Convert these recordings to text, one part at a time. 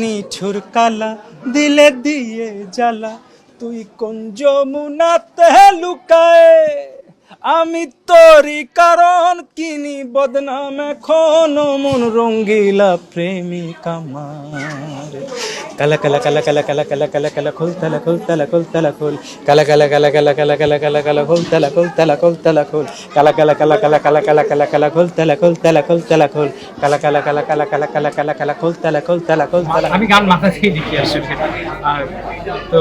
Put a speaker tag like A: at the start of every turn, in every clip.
A: নিঠুর কালা, দিলে দিয়ে জ্বালা। তুই কোন যমুনাতে লুকায়? আমি তোরই কারণ কিনি বদনাম এখন? মন রঙ্গিলা প্রেমিকা মার কালা কালা কালা কালা কালা কালা কালা কালা খোল তালা খোল তালা খোল তালা খোল কালা কালা কালা কালা কালা কালা কালা কালা খোল তালা খোল তালা খোল তালা খোল কালা কালা কালা কালা কালা কালা কালা কালা খোল তালা খোল তালা খোল তালা খোল কালা কালা কালা কালা কালা কালা কালা কালা খোল তালা খোল তালা খোল তালা
B: আমি গান মাথা থেকে লিখে আসলে আর তো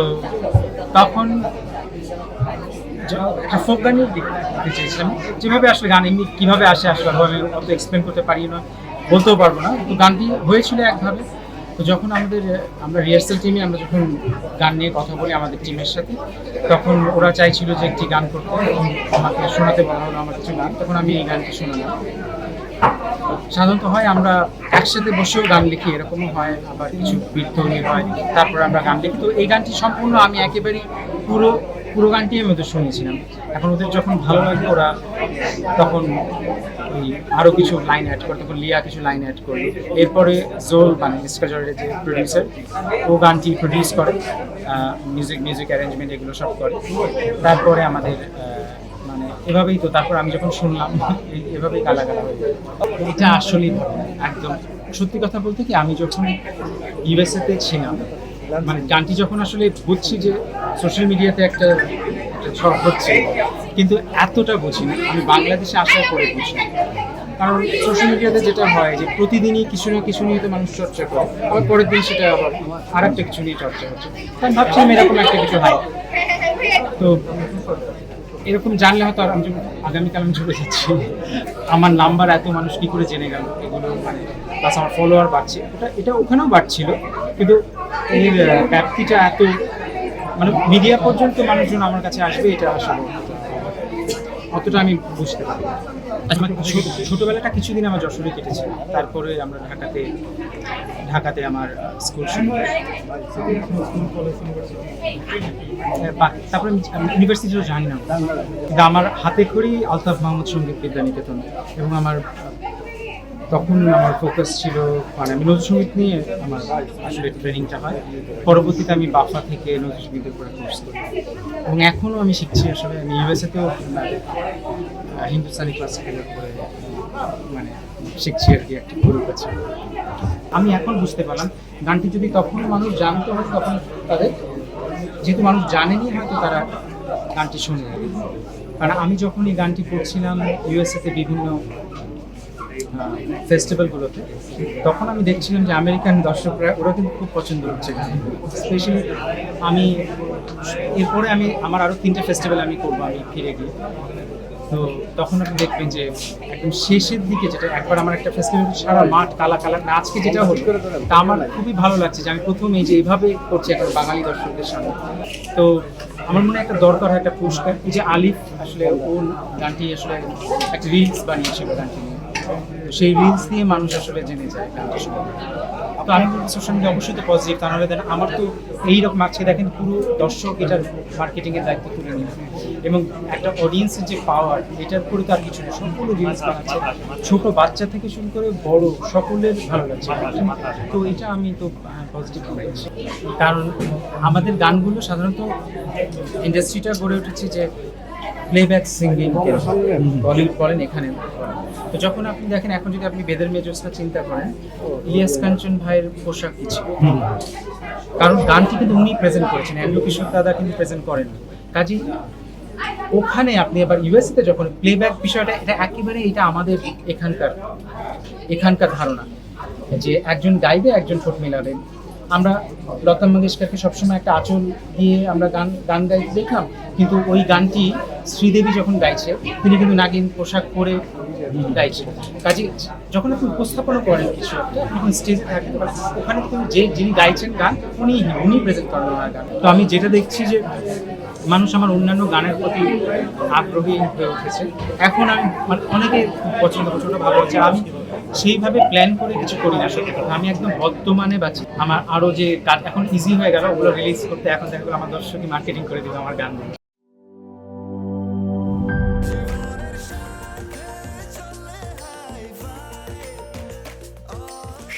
B: তখন একটা ফোক গানই লিখতে চেয়েছিলাম যেভাবে আসলে গান এমনি কীভাবে আসে আসলে আমি অত এক্সপ্লেন করতে পারি না বলতেও পারব না কিন্তু গানটি হয়েছিল একভাবে তো যখন আমাদের, আমরা রিহার্সাল টিমে আমরা যখন গান নিয়ে কথা বলি আমাদের টিমের সাথে, তখন ওরা চাইছিল যে একটি গান করতে। তখন আমাকে শোনাতে বলা হলো আমার কিছু গান। তখন আমি এই গানটি শোনালাম। সাধারণত হয় আমরা একসাথে বসেও গান লিখি, এরকমও হয়। আবার কিছু বৃত্তনি হয়। তারপর আমরা গান লিখি। তো এই গানটি সম্পূর্ণ আমি একেবারেই পুরো পুরো গানটি আমি ওদের শুনেছিলাম। এখন ওদের যখন ভালো লাগে ওরা তখন ওই আরও কিছু লাইন অ্যাড করে, তখন লিয়া কিছু লাইন অ্যাড করল। এরপরে জোল মানে ইস্কাজরের যে প্রডিউসার ও গানটি প্রডিউস করে মিউজিক মিউজিক অ্যারেঞ্জমেন্ট এগুলো সব করে। তারপরে আমাদের মানে এভাবেই তো, তারপর আমি যখন শুনলাম, এভাবেই গালা গালা হয়ে। এটা আসলেই একদম। সত্যি কথা বলতে কি, আমি যখন ইউএসএ তে ছিলাম মানে গানটি যখন আসলে বুঝছি যে সোশ্যাল মিডিয়াতে একটা ঝড় হচ্ছে, কিন্তু এতটা বুঝি না। আমি বাংলাদেশে আসার পরে বুঝি। কারণ সোশ্যাল মিডিয়াতে যেটা হয় যে প্রতিদিনই কিছু না কিছু নিয়ে তো মানুষ চর্চা করে। আবার পরের দিন সেটা আবার আর একটা কিছু নিয়ে চর্চা হচ্ছে। তাই ভাবছিলাম এরকম একটা কিছু হয়। তো এরকম জানলে হয়তো আর আমি আগামীকাল আমি চলে যাচ্ছি। আমার নাম্বার এত মানুষ কি করে জেনে গেল? এগুলো মানে প্লাস আমার ফলোয়ার বাড়ছে। ওটা এটা ওখানেও বাড়ছিল। কিন্তু এর ব্যাপ্তিটা এত মানে মিডিয়া পর্যন্ত মানুষজন আমার কাছে আসবে এটা আসলে অতটা আমি বুঝতে পারি আমার ছোট- ছোটবেলাটা কিছুদিন আমার যশোরে কেটেছে। তারপরে আমরা ঢাকাতে ঢাকাতে আমার স্কুল হ্যাঁ, তারপরে আমি ইউনিভার্সিটিও জানি না। কিন্তু আমার হাতে খড়ি আলতাফ মাহমুদ সংগীত বিদ্যানিকেতন এবং আমার তখন আমার ফোকাস ছিল মানে আমি নজরুল সংগীত নিয়ে আমার আসলে ট্রেনিংটা হয়। পরবর্তীতে আমি বাফা থেকে নজরুল সঙ্গীতের উপরে কোর্স করি। এবং এখনও আমি শিখছি আসলে, আমি ইউএসএতেও হিন্দুস্তানি ক্লাসিক্যালের উপরে মানে শিখছি আর কি একটা গ্রুপ আছে। আমি এখন বুঝতে পারলাম, গানটি যদি তখন মানুষ জানতো হয়, তখন তাদের, যেহেতু মানুষ জানেনি, হয়তো তারা গানটি শুনে কারণ আমি যখন এই গানটি পড়ছিলাম ইউএসএতে বিভিন্ন ফেস্টিভ্যালগুলোতে, তখন আমি দেখছিলাম যে আমেরিকান দর্শকরা, ওরা কিন্তু খুব পছন্দ গান। স্পেশালি আমি, এরপরে আমি, আমার আরও তিনটা ফেস্টিভ্যাল আমি করব, আমি ফিরে গিয়ে। তো তখন আপনি দেখবেন যে একদম শেষের দিকে যেটা, একবার আমার একটা ফেস্টিভ্যাল সারা মাঠ কালা কালা না আজকে যেটা হলো, তা আমার খুবই ভালো লাগছে যে আমি প্রথম এই যে এইভাবে করছি এখন বাঙালি দর্শকদের সামনে। তো আমার মনে একটা দরকার হয়, একটা পুরস্কার। এই যে আলিফ আসলে, ওর গানটি আসলে একটা রিলস বানিয়েছিল গানটি। সেই রিলস দিয়ে মানুষ আসলে জেনে যায় সম্বন্ধে তো আমি সোশ্যাল মিডিয়া অবশ্যই তো পজিটিভ তা নাহলে আমার তো এইরকম আজকে দেখেন পুরো দর্শক এটার মার্কেটিংয়ের দায়িত্ব তুলে নিল এবং একটা অডিয়েন্সের যে পাওয়ার এটার উপরে তো আর কিছু নেই, সম্পূর্ণ রিলস বানাচ্ছে। ছোট বাচ্চা থেকে শুরু করে বড় সকলের ভালো লাগছে। তো এটা আমি তো পজিটিভ বলছি কারণ আমাদের গানগুলো সাধারণত ইন্ডাস্ট্রিটা গড়ে উঠেছে যে প্লেব্যাক সিঙ্গিং বলিউড বলেন এখানে। তো যখন আপনি দেখেন এখন যদি আপনি বেদের মেজর্সটা চিন্তা করেন ইলিয়াস কাঞ্চন ভাইয়ের পোশাক কি ছিল? কারণ গানটি কিন্তু উনি প্রেজেন্ট করেছেন অ্যান্ড্রু কিশোর দাদা কিন্তু প্রেজেন্ট করেন। কাজী ওখানে আপনি আবার ইউএসএতে যখন প্লেব্যাক বিষয়টা এটা একেবারে এটা আমাদের এখানকার এখানকার ধারণা। যে একজন গাইবে একজন ঠোঁট মেলাবে। আমরা লতা মঙ্গেশকরকে সবসময় একটা আঁচল দিয়ে আমরা গান গান গাই দেখলাম, কিন্তু ওই গানটি শ্রীদেবী যখন গাইছে, তিনি কিন্তু নাগিন পোশাক পরে গাইছে। কাজে যখন আপনি উপস্থাপনা করেন কিছু একটা যখন স্টেজে ওখানে কিন্তু যে যিনি গাইছেন গান, উনি উনি প্রেজেন্ট করেন ওনার গান। তো আমি যেটা দেখছি যে মানুষ আমার অন্যান্য গানের প্রতি আগ্রহী হয়ে উঠেছে। এখন আমি মানে অনেকে খুব পছন্দ ভালো হচ্ছে আমি সেইভাবে প্ল্যান করে কিছু করি না, সত্যি কথা। আমি একদম বর্তমানে বাঁচি আমার আরও যে কাজ এখন ইজি হয়ে গেল, ওগুলো রিলিজ করতে এখন দেখা গেলো আমার দর্শকই মার্কেটিং করে দিবে আমার গান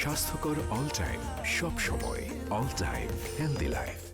C: স্বাস্থ্য স্বাস্থ্যকর অল টাইম সব সময় অল টাইম হেলদি লাইফ